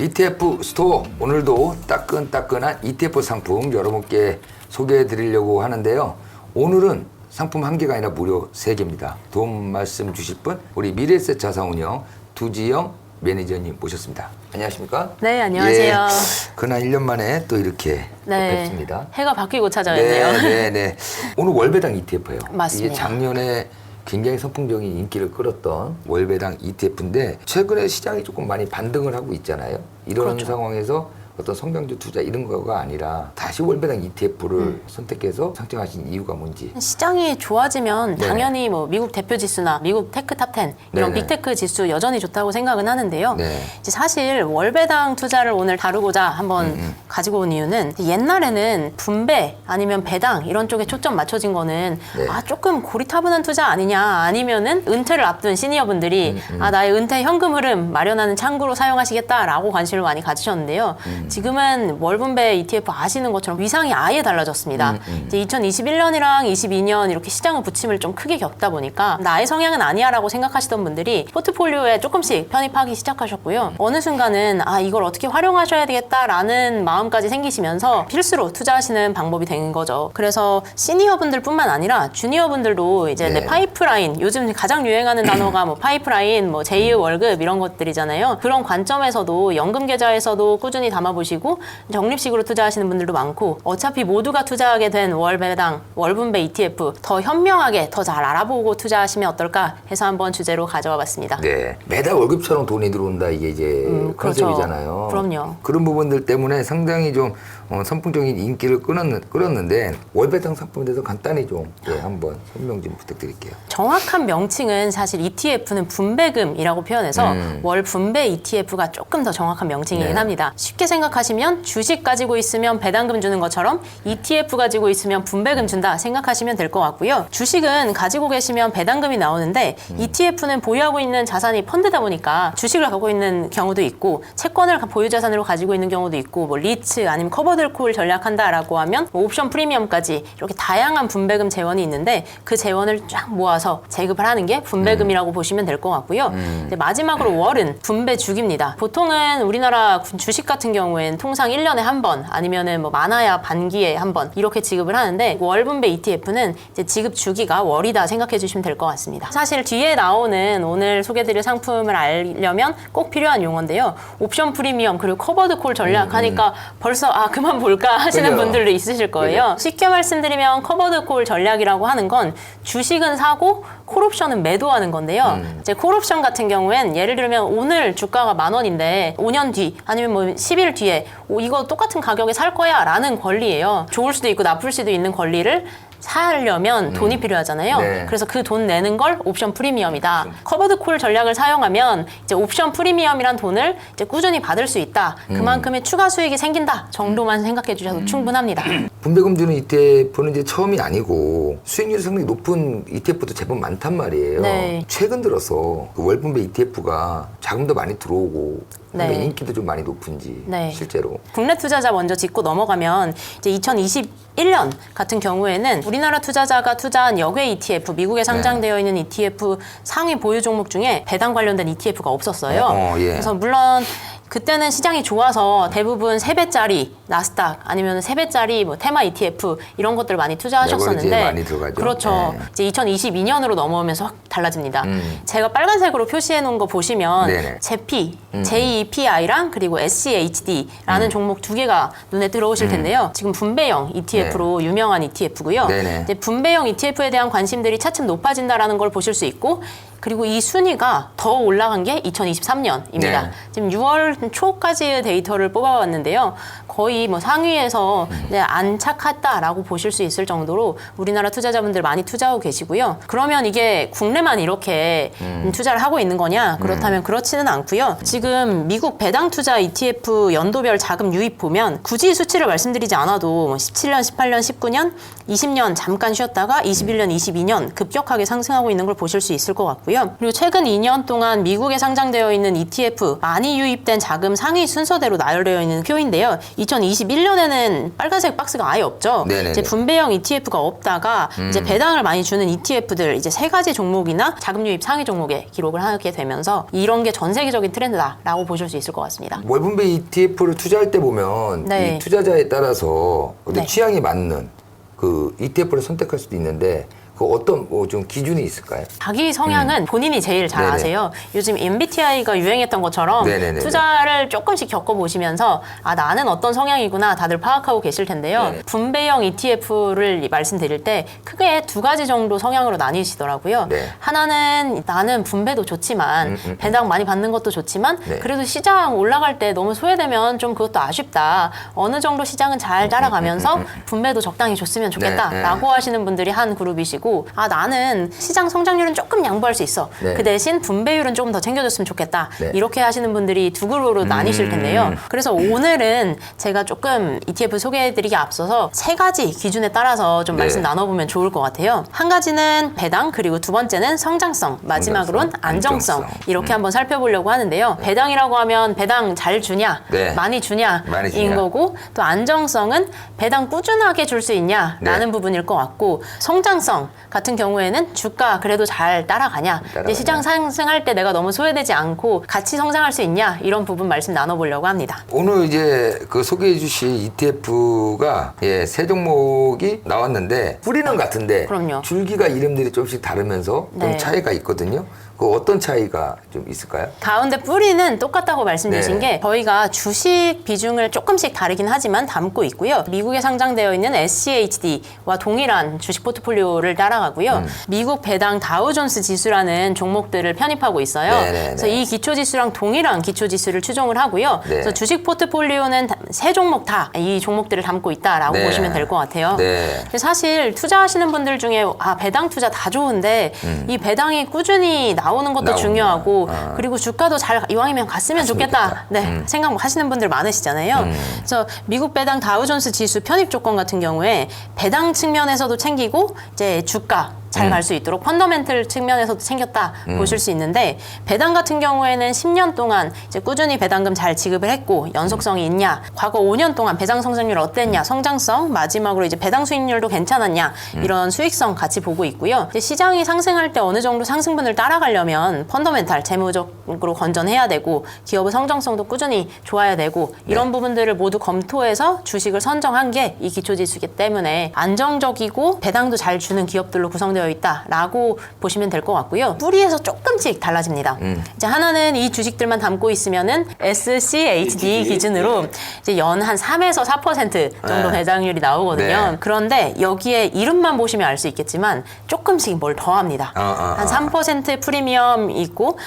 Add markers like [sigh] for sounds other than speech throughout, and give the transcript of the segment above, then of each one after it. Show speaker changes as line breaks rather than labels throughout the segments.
ETF 스토어 오늘도 따끈따끈한 ETF 상품 여러분께 소개해 드리려고 하는데요. 오늘은 상품 한 개가 아니라 무려 세 개입니다. 도움 말씀 주실 분 우리 미래셋 자산운영 두지영 매니저님 모셨습니다. 안녕하십니까?
네, 안녕하세요.
예, 그날 1년 만에 또 이렇게
네.
뵙습니다.
해가 바뀌고 찾아왔네요.
네, 네, 네. 오늘 월배당 ETF예요.
맞습니다.
이게 작년에 굉장히 선풍적인 인기를 끌었던 월배당 ETF인데 최근에 시장이 조금 많이 반등을 하고 있잖아요. 이런
그렇죠.
상황에서 어떤 성장주 투자 이런 거가 아니라 다시 월배당 ETF를
음.
선택해서 선택하신 이유가 뭔지.
시장이 좋아지면
네네.
당연히 뭐 미국 대표 지수나 미국 테크 탑10 이런
네네.
빅테크 지수 여전히 좋다고 생각은 하는데요.
네.
이제 사실 월배당 투자를 오늘 다루고자 한번
음,
가지고 온 이유는 옛날에는 분배 아니면 배당 이런 쪽에 초점 맞춰진 거는
네.
아 조금 고리타분한 투자 아니냐 아니면은 은퇴를 앞둔 시니어분들이
음,
아 나의 은퇴 현금 흐름 마련하는 창구로 사용하시겠다라고 관심을 많이 가지셨는데요.
음.
지금은 월분배 ETF 아시는 것처럼 위상이 아예 달라졌습니다.
음,
이제 2021년이랑 22년 이렇게 시장의 부침을 좀 크게 겪다 보니까 나의 성향은 아니야라고 생각하시던 분들이 포트폴리오에 조금씩 편입하기 시작하셨고요. 어느 순간은 아 이걸 어떻게 활용하셔야 되겠다라는 마음까지 생기시면서 필수로 투자하시는 방법이 된 거죠. 그래서 시니어분들뿐만 아니라 주니어분들도 이제
네.
내 파이프라인 요즘 가장 유행하는 단어가 뭐 파이프라인, 뭐 제2의 월급 이런 것들이잖아요. 그런 관점에서도 연금 계좌에서도 꾸준히 담아보 시고 적립식으로 투자하시는 분들도 많고 어차피 모두가 투자하게 된 월배당, 월분배 ETF 더 현명하게 더 잘 알아보고 투자하시면 어떨까 해서 한번 주제로 가져와 봤습니다.
네. 매달 월급처럼 돈이 들어온다 이게 이제
음, 그렇죠.
컨셉이잖아요.
그럼요.
그런 부분들 때문에 상당히 좀 어, 선풍적인 인기를 끌었는, 끌었는 데 월배당 상품에 대해서 간단히 좀 예, 한번 설명 좀 부탁드릴게요.
정확한 명칭은 사실 ETF는 분배금이라고 표현해서
음.
월 분배 ETF가 조금 더 정확한 명칭이긴
네.
합니다. 쉽게 생각하시면 주식 가지고 있으면 배당금 주는 것처럼 ETF 가지고 있으면 분배금 준다 생각하시면 될 것 같고요. 주식은 가지고 계시면 배당금이 나오는데
음.
ETF는 보유하고 있는 자산이 펀드다 보니까 주식을 갖고 있는 경우도 있고 채권을 보유 자산으로 가지고 있는 경우도 있고 뭐 리츠 아니면 커버 들콜 전략한다라고 하면 뭐 옵션 프리미엄까지 이렇게 다양한 분배금 재원이 있는데 그 재원을 쫙 모아서 제급을 하는 게 분배금이라고 보시면 될 것 같고요. 이제 마지막으로 월은 분배 주기입니다. 보통은 우리나라 주식 같은 경우에는 통상 1년에 한 번 아니면은 뭐 많아야 반기에 한 번 이렇게 지급을 하는데 월 분배 ETF는 이제 지급 주기가 월이다 생각해 주시면 될 것 같습니다. 사실 뒤에 나오는 오늘 소개드릴 상품을 알려면 꼭 필요한 용어인데요. 옵션 프리미엄 그리고 커버드 콜 전략 하니까 벌써 아 그만 볼까 [laughs] 하시는
그죠.
분들도 있으실 거예요. 쉽게 말씀드리면 커버드 콜 전략이라고 하는 건 주식은 사고 콜옵션은 매도하는 건데요. 이제 콜옵션 같은 경우엔 예를 들면 오늘 주가가 만 원인데 5년 뒤 아니면 뭐 10일 뒤에 오, 이거 똑같은 가격에 살 거야라는 권리예요. 좋을 수도 있고 나쁠 수도 있는 권리를 사려면 돈이 필요하잖아요.
네.
그래서 그 돈 내는 걸 옵션 프리미엄이다. 커버드 콜 전략을 사용하면 이제 옵션 프리미엄이란 돈을 이제 꾸준히 받을 수 있다. 그만큼의 추가 수익이 생긴다 정도만 생각해 주셔도 충분합니다. [clears throat]
분배금 주는 ETF는 이제 처음이 아니고 수익률이 상당히 높은 ETF도 제법 많단 말이에요.
네.
최근 들어서 그 월분배 ETF가 자금도 많이 들어오고
네.
인기도 좀 많이 높은지
네.
실제로.
국내 투자자 먼저 짚고 넘어가면 이제 2021년 같은 경우에는 우리나라 투자자가 투자한 역외 ETF, 미국에 상장되어 있는 ETF 상위 보유 종목 중에 배당 관련된 ETF가 없었어요.
어, 예.
그래서 물론 그때는 시장이 좋아서 대부분 3배짜리 나스닥 아니면 3배짜리 뭐 테마 ETF 이런 것들 많이 투자하셨었는데
많이 들어가죠.
그렇죠.
네.
이제 2022년으로 넘어오면서 확 달라집니다.
음.
제가 빨간색으로 표시해 놓은 거 보시면
네네.
제피, JEPI랑 그리고 SCHD라는
음.
종목 두 개가 눈에 들어오실 텐데요. 지금 분배형 ETF로 유명한 ETF고요.
네. 네네.
이제 분배형 ETF에 대한 관심들이 차츰 높아진다라는 걸 보실 수 있고 그리고 이 순위가 더 올라간 게 2023년입니다.
네.
지금 6월 초까지의 데이터를 뽑아왔는데요. 거의 뭐 상위에서
음.
이제 안착했다라고 보실 수 있을 정도로 우리나라 투자자분들 많이 투자하고 계시고요. 그러면 이게 국내만 이렇게
음.
투자를 하고 있는 거냐? 그렇다면 그렇지는 않고요. 지금 미국 배당 투자 ETF 연도별 자금 유입 보면 굳이 수치를 말씀드리지 않아도 뭐 17년, 18년, 19년, 20년 잠깐 쉬었다가 21년, 22년 급격하게 상승하고 있는 걸 보실 수 있을 것 같고요. 되고요. 그리고 최근 2년 동안 미국에 상장되어 있는 ETF 많이 유입된 자금 상위 순서대로 나열되어 있는 표인데요. 2021년에는 빨간색 박스가 아예 없죠.
네네네.
이제 분배형 ETF가 없다가 이제 배당을 많이 주는 ETF들 이제 세 가지 종목이나 자금 유입 상위 종목에 기록을 하게 되면서 이런 게 전 세계적인 트렌드다라고 보실 수 있을 것 같습니다.
월분배 ETF를 투자할 때 보면
네.
이 투자자에 따라서
네.
취향이 맞는 그 ETF를 선택할 수도 있는데 그 어떤 뭐 좀 기준이 있을까요?
자기 성향은 본인이 제일 잘
음. 네네.
아세요. 요즘 MBTI가 유행했던 것처럼
네네네네.
투자를 조금씩 겪어보시면서 아 나는 어떤 성향이구나 다들 파악하고 계실 텐데요.
네네.
분배형 ETF를 말씀드릴 때 크게 두 가지 정도 성향으로 나뉘시더라고요.
네.
하나는 나는 분배도 좋지만
음, 음, 음.
배당 많이 받는 것도 좋지만
네.
그래도 시장 올라갈 때 너무 소외되면 좀 그것도 아쉽다. 어느 정도 시장은 잘 따라가면서 분배도 적당히 줬으면 좋겠다라고
음, 네,
하시는 분들이 한 그룹이시고 아 나는 시장 성장률은 조금 양보할 수 있어.
네.
그 대신 분배율은 조금 더 챙겨줬으면 좋겠다.
네.
이렇게 하시는 분들이 두 그룹으로 나뉘실 텐데요. 그래서 오늘은 제가 조금 ETF 소개해드리기 앞서서 세 가지 기준에 따라서 좀
네.
말씀 나눠보면 좋을 것 같아요. 한 가지는 배당 그리고 두 번째는 성장성 마지막으로는
성장성,
안정성,
안정성.
이렇게 한번 살펴보려고 하는데요. 배당이라고 하면 배당 잘 주냐,
네.
많이 주냐인
많이 주냐.
거고 또 안정성은 배당 꾸준하게 줄 수 있냐라는
네.
부분일 것 같고 성장성 같은 경우에는 주가 그래도 잘 따라가냐,
따라가냐.
시장 상승할 때 내가 너무 소외되지 않고 같이 성장할 수 있냐 이런 부분 말씀 나눠보려고 합니다.
오늘 이제 그 소개해 주신 ETF가 예, 세 종목이 나왔는데 뿌리는 같은데
그럼요.
줄기가 이름들이 조금씩 다르면서 좀
네.
차이가 있거든요. 그 어떤 차이가 좀 있을까요?
가운데 뿌리는 똑같다고 말씀 주신
네.
게 저희가 주식 비중을 조금씩 다르긴 하지만 담고 있고요. 미국에 상장되어 있는 SCHD와 동일한 주식 포트폴리오를 따라가고요.
음.
미국 배당 다우존스 지수라는 종목들을 편입하고 있어요.
네네네.
그래서 이 기초 지수랑 동일한 기초 지수를 추종을 하고요.
네.
그래서 주식 포트폴리오는 다- 세 종목 다 이 종목들을 담고 있다라고
네.
보시면 될 것 같아요.
네.
사실 투자하시는 분들 중에 아 배당 투자 다 좋은데 이 배당이 꾸준히 나 오는 것도
음. 나오는구나.
중요하고
아.
그리고 주가도 잘 이왕이면
갔으면
좋겠다.
좋겠다.
네
음.
생각 하시는 분들 많으시잖아요. 그래서 미국 배당 다우존스 지수 편입 조건 같은 경우에 배당 측면에서도 챙기고 이제 주가 잘
음.
갈수 있도록 펀더멘털 측면에서도 챙겼다 보실 수 있는데 배당 같은 경우에는 10년 동안 이제 꾸준히 배당금 잘 지급을 했고 연속성이 있냐 과거 5년 동안 배당 성장률 어땠냐 성장성 마지막으로 이제 배당 수익률도 괜찮았냐 이런 수익성 같이 보고 있고요. 이제 시장이 상승할 때 어느 정도 상승분을 따라가려면 펀더멘탈 재무적으로 건전해야 되고 기업의 성장성도 꾸준히 좋아야 되고 이런 부분들을 모두 검토해서 주식을 선정한 게 이 기초지수기 때문에 안정적이고 배당도 잘 주는 기업들로 구성되어 있다라고 보시면 될 것 같고요. 뿌리에서 조금씩 달라집니다. 이제 하나는 이 주식들만 담고 있으면은 SCHD 기준으로 이제 연 한 3에서 4% 정도
네.
배당률이 나오거든요.
네.
그런데 여기에 이름만 보시면 알 수 있겠지만 조금씩 뭘 더합니다.
어, 어,
한
어.
3% 프리미엄 있고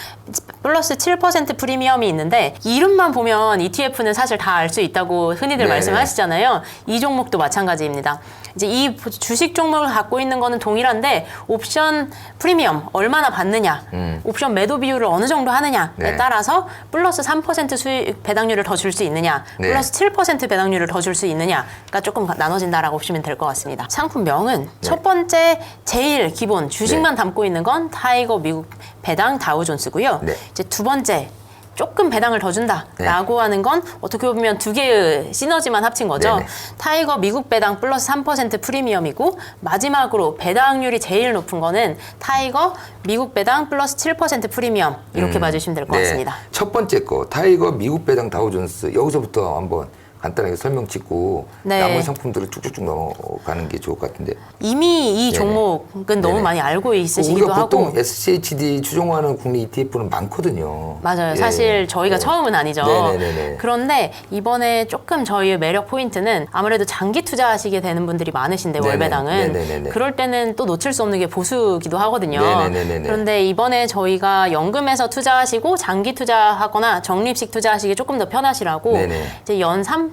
플러스 7% 프리미엄이 있는데 이름만 보면 ETF는 사실 다 알 수 있다고 흔히들
네.
말씀하시잖아요. 이 종목도 마찬가지입니다. 이제 이 주식 종목을 갖고 있는 거는 동일한데 옵션 프리미엄 얼마나 받느냐, 옵션 매도 비율을 어느 정도 하느냐에
음. 네.
따라서 플러스 3% 수익 배당률을 더 줄 수 있느냐,
네.
플러스 7% 배당률을 더 줄 수 있느냐가 조금 나눠진다라고 보시면 될 것 같습니다. 상품명은 첫 번째 제일 기본 주식만 담고 있는 건 타이거 미국 배당 다우존스고요.
네.
이제 두 번째 조금 배당을 더 준다라고 하는 건 어떻게 보면 두 개의 시너지만 합친 거죠.
네네.
타이거 미국 배당 플러스 3% 프리미엄이고 마지막으로 배당률이 제일 높은 거는 타이거 미국 배당 플러스 7% 프리미엄 이렇게 봐주시면 될것
네.
같습니다.
첫 번째 거 타이거 미국 배당 다우존스 여기서부터 한번 간단하게 설명 찍고
네.
나머지 상품들을 쭉쭉쭉 넘어가는 게 좋을 것 같은데
이미 이
네네.
종목은 너무
네네.
많이 알고 있으시기도
우리가 보통
하고
SCHD 추종하는 국내 ETF는 많거든요.
맞아요.
예.
사실 저희가
네.
처음은 아니죠.
네네네네.
그런데 이번에 조금 저희의 매력 포인트는 아무래도 장기 투자하시게 되는 분들이 많으신데
네네.
월배당은
네네네네.
그럴 때는 또 놓칠 수 없는 게 보수기도 하거든요.
네네네네네.
그런데 이번에 저희가 연금에서 투자하시고 장기 투자하거나 적립식 투자하시기 조금 더 편하시라고
네네.
이제 연 3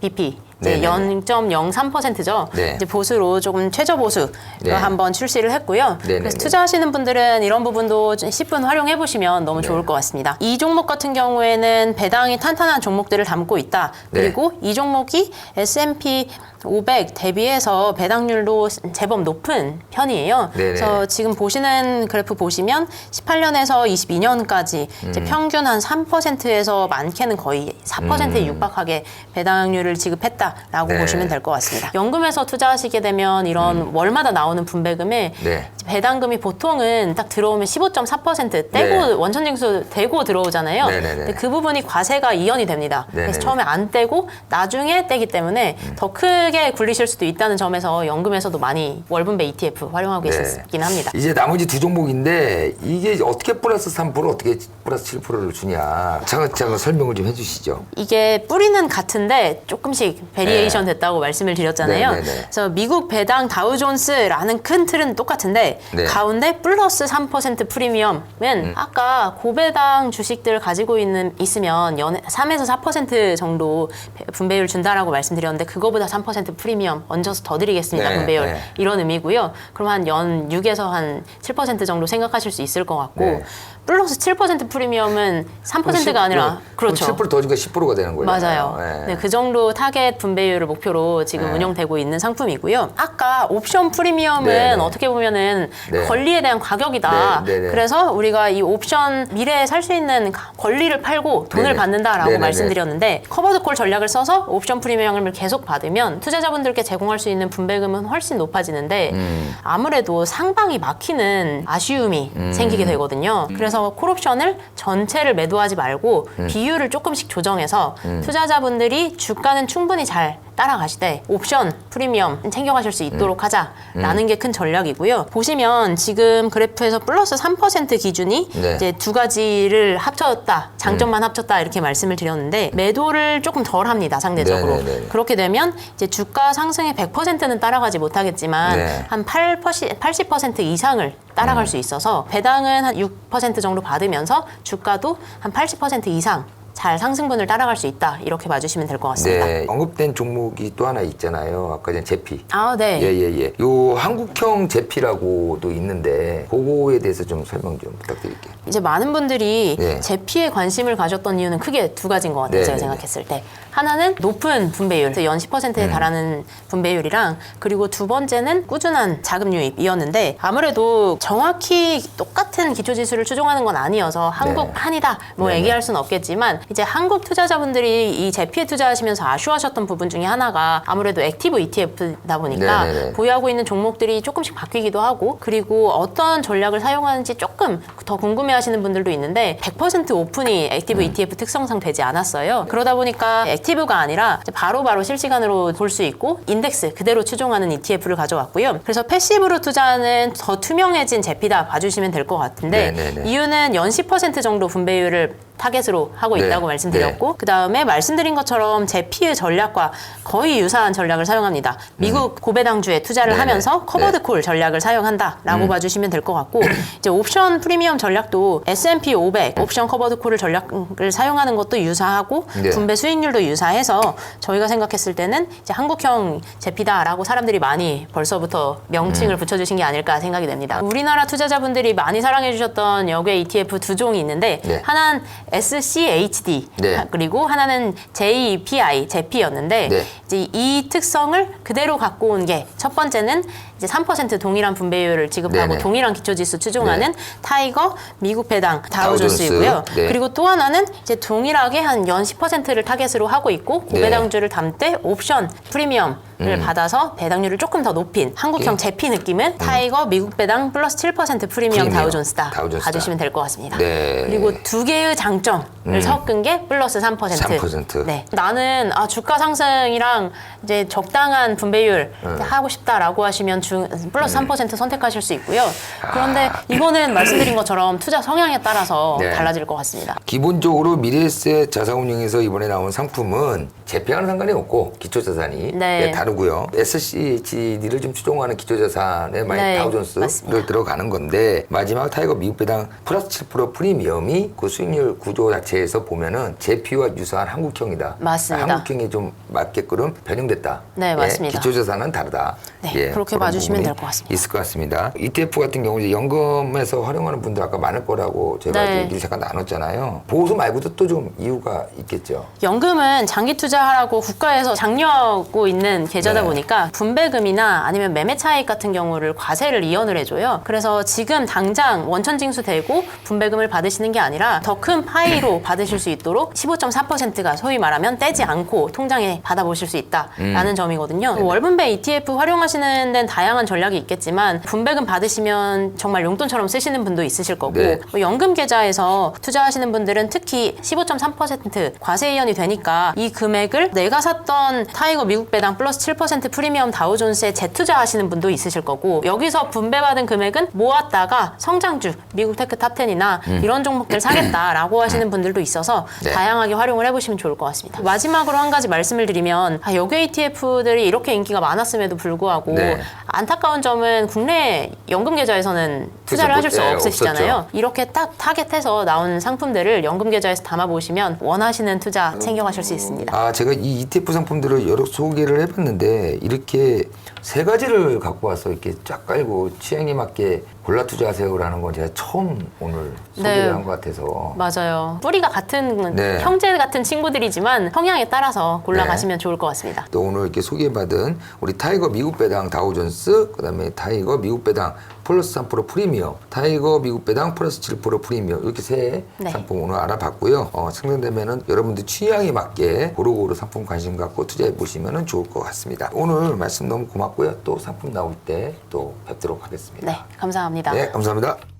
BP 이제
네네네.
0.03%죠.
네.
이제 보수로 조금 최저 보수
네.
한번 출시를 했고요.
네네네.
그래서 투자하시는 분들은 이런 부분도 좀 10분 활용해 보시면 너무
네.
좋을 것 같습니다. 이 종목 같은 경우에는 배당이 탄탄한 종목들을 담고 있다.
네.
그리고 이 종목이 S&P 500 대비해서 배당률도 제법 높은 편이에요.
네네.
그래서 지금 보시는 그래프 보시면 18년에서 22년까지 이제
음.
평균 한 3%에서 많게는 거의 4%에
음.
육박하게 배당률을 지급했다라고
네.
보시면 될 것 같습니다. 연금에서 투자하시게 되면 이런 월마다 나오는 분배금에
음. 네.
배당금이 보통은 딱 들어오면 15.4% 떼고
네.
원천징수 대고 들어오잖아요.
네 네 네.
근데 그 부분이 과세가 이연이 됩니다.
네네네.
그래서 처음에 안 떼고 나중에 떼기 때문에
음.
더 크게 굴리실 수도 있다는 점에서 연금에서도 많이 월분배 ETF 활용하고
네.
있긴 합니다.
이제 나머지 두 종목인데 이게 어떻게 플러스 3% 어떻게 플러스 7%를 주냐 차근차근 설명을 좀 해주시죠.
이게 뿌리는 같은데 조금씩 베리에이션 됐다고 말씀을 드렸잖아요.
네, 네, 네.
그래서 미국 배당 다우존스라는 큰 틀은 똑같은데
네. 음.
가운데 플러스 3% 프리미엄은 아까 고배당 주식들 가지고 있는 있으면 연 3에서 4% 정도 배- 분배율 준다라고 말씀드렸는데 그거보다 3% 프리미엄 얹어서 더 드리겠습니다.
네,
분배율
네.
이런 의미고요. 그럼 한 연 6에서 한 7% 정도 생각하실 수 있을 것 같고
네.
플러스 7% 프리미엄은 3%가 아니라 그렇죠.
7%더 주니까 10%가 되는 거예요.
맞아요.
네.
네, 그 정도 타겟 분배율을 목표로 지금
네.
운영되고 있는 상품이고요. 아까 옵션 프리미엄은
네, 네.
어떻게 보면은
네.
권리에 대한 가격이다.
네, 네, 네.
그래서 우리가 이 옵션 미래에 살 수 있는 가- 권리를 팔고 돈을
네, 네.
받는다라고
네, 네, 네.
말씀드렸는데 커버드 콜 전략을 써서 옵션 프리미엄을 계속 받으면 투자자분들께 제공할 수 있는 분배금은 훨씬 높아지는데
음.
아무래도 상방이 막히는 아쉬움이
음.
생기게 되거든요. 그래서 콜옵션을 전체를 매도하지 말고
음.
비율을 조금씩 조정해서 투자자분들이 주가는 충분히 잘 따라가시되 옵션 프리미엄 챙겨가실 수 있도록 하자라는 게 큰 전략이고요. 보시면 지금 그래프에서 플러스 3% 기준이
네.
이제 두 가지를 합쳤다, 장점만 합쳤다 이렇게 말씀을 드렸는데 매도를 조금 덜 합니다 상대적으로.
네네네.
그렇게 되면 이제 주가 상승의 100%는 따라가지 못하겠지만
네.
한 8, 80% 이상을 따라갈
음.
수 있어서 배당은 한 6% 정도 받으면서 주가도 한 80% 이상 잘 상승분을 따라갈 수 있다 이렇게 봐주시면 될 것 같습니다.
네, 언급된 종목이 또 하나 있잖아요. 아까 전 제피.
아 네.
예 예 예. 요 한국형 제피라고도 있는데 그거에 대해서 좀 설명 좀 부탁드릴게요.
이제 많은 분들이
네.
제피에 관심을 가졌던 이유는 크게 두 가지인 것 같아요.
네,
제가
네,
생각했을 때. 하나는 높은 분배율, 연 10%에
음.
달하는 분배율이랑 그리고 두 번째는 꾸준한 자금 유입이었는데 아무래도 정확히 똑같은 기초 지수를 추종하는 건 아니어서 한국
네.
판이다 뭐
네, 네.
얘기할 수는 없겠지만 이제 한국 투자자분들이 이 제피에 투자하시면서 아쉬워하셨던 부분 중에 하나가 아무래도 액티브 ETF다 보니까
네, 네, 네.
보유하고 있는 종목들이 조금씩 바뀌기도 하고 그리고 어떤 전략을 사용하는지 조금 더 궁금해하시는 분들도 있는데 100% 오픈이 액티브 ETF 특성상 되지 않았어요. 그러다 보니까 액티브 가 아니라 바로 바로 실시간으로 볼 수 있고 인덱스 그대로 추종하는 ETF를 가져왔고요. 그래서 패시브로 투자는 더 투명해진 제피다 봐주시면 될 것 같은데
네, 네, 네.
이유는 연 10% 정도 분배율을 타겟으로 하고
네,
있다고 말씀드렸고 그 다음에 말씀드린 것처럼 제피의 전략과 거의 유사한 전략을 사용합니다. 미국 고배당주에 투자를
음. 네네.
하면서 커버드
네.
콜 전략을 사용한다라고
음.
봐주시면 될 것 같고 [clears throat] 이제 옵션 프리미엄 전략도 S&P 500 옵션 커버드 콜을 전략을 사용하는 것도 유사하고
네.
분배 수익률도 유사해서 저희가 생각했을 때는 이제 한국형 제피다라고 사람들이 많이 벌써부터 명칭을
음.
붙여주신 게 아닐까 생각이 됩니다. 우리나라 투자자분들이 많이 사랑해주셨던 여괴 ETF 두 종이 있는데
네.
하나는 SCHD
네.
그리고 하나는 JPI 제피였는데
네.
이제 이 특성을 그대로 갖고 온 게 첫 번째는 이제 3% 동일한 분배율을 지급하고
네네.
동일한 기초지수 추종하는
네.
타이거 미국 배당
다우존스.
다우존스이고요.
네.
그리고 또 하나는 이제 동일하게 한 연 10%를 타겟으로 하고 있고
네.
고배당주를 담되 옵션 프리미엄 을 받아서 배당률을 조금 더 높인 한국형
예.
제피 느낌은 타이거 미국 배당 플러스 7% 프리미엄,
프리미엄
다우존스다.
다우존스다.
봐주시면 될 것 같습니다.
네.
그리고 두 개의 장점을 섞은 게 플러스 3%.
3%.
네. 나는 아, 주가 상승이랑 이제 적당한 분배율
네.
하고 싶다라고 하시면 중, 플러스 3% 선택하실 수 있고요.
아.
그런데 이거는 말씀드린 것처럼 투자 성향에 따라서
네.
달라질 것 같습니다.
기본적으로 미래에셋 자산운용에서 이번에 나온 상품은 재평하는 상관이 없고 기초자산이
네.
네, 다르고요. SCHD를 좀 추종하는 기초자산에 많이
네,
다우존스를
맞습니다.
들어가는 건데 마지막 타이거 미국 배당 플러스 7% 프리미엄이 그 수익률 구조 자체에서 보면은 제피와 유사한 한국형이다.
맞습니다.
한국형이 좀 맞게끔 변형됐다.
네,
예,
맞습니다.
기초자산은 다르다.
네,
예,
그렇게 봐주시면 될 것 같습니다.
있을 것 같습니다. ETF 같은 경우 이제 연금에서 활용하는 분들 아까 많을 거라고 제가
네.
얘기를 잠깐 나눴잖아요. 보호소 말고도 또 좀 이유가 있겠죠.
연금은 장기 투자하라고 국가에서 장려하고 있는 계좌다
네.
보니까 분배금이나 아니면 매매 차익 같은 경우를 과세를 이연을 해줘요. 그래서 지금 당장 원천 징수되고 분배금을 받으시는 게 아니라 더 큰 파이로 [laughs] 받으실 수 있도록 15.4%가 소위 말하면 떼지 않고 통장에 받아보실 수 있다라는 점이거든요. 월분배 ETF 활용하시는 데는 다양한 전략이 있겠지만 분배금 받으시면 정말 용돈처럼 쓰시는 분도 있으실 거고
네.
뭐 연금 계좌에서 투자하시는 분들은 특히 15.3% 과세 이연이 되니까 이 금액을 내가 샀던 타이거 미국 배당 플러스 7% 프리미엄 다우존스에 재투자하시는 분도 있으실 거고 여기서 분배받은 금액은 모았다가 성장주 미국 테크 탑10이나 이런 종목들 사겠다라고 하시는 분들도 있어서
음. 네.
다양하게 활용을 해보시면 좋을 것 같습니다. 마지막으로 한 가지 말씀을 드리면 아, 여기 ETF들이 이렇게 인기가 많았음에도 불구하고
네.
안타까운 점은 국내 연금 계좌에서는 투자를 하실 수
예,
없으시잖아요.
없었죠.
이렇게 딱 타겟해서 나온 상품들을 연금 계좌에서 담아 보시면 원하시는 투자 챙겨가실 수 있습니다.
아, 제가 이 ETF 상품들을 여러 소개를 해봤는데 이렇게 세 가지를 갖고 와서 이렇게 쫙 깔고 취향에 맞게 골라 투자하세요라는 건 제가 처음 오늘 소개를
네.
한 것 같아서
맞아요. 뿌리가 같은
네.
형제 같은 친구들이지만 성향에 따라서 골라가시면 좋을 것 같습니다.
또 오늘 이렇게 소개받은 우리 타이거 미국 배당 다우존스, 그다음에 타이거 미국 배당 플러스 3% 프리미엄, 타이거 미국 배당 플러스 7% 프리미엄 이렇게 세
네.
상품 오늘 알아봤고요. 어, 상담되면은 여러분들 취향에 맞게 고루고루 상품 관심 갖고 투자해 보시면은 좋을 것 같습니다. 오늘 말씀 너무 고맙고요. 또 상품 나올 때 또 뵙도록 하겠습니다.
네, 감사합니다.
네, 감사합니다.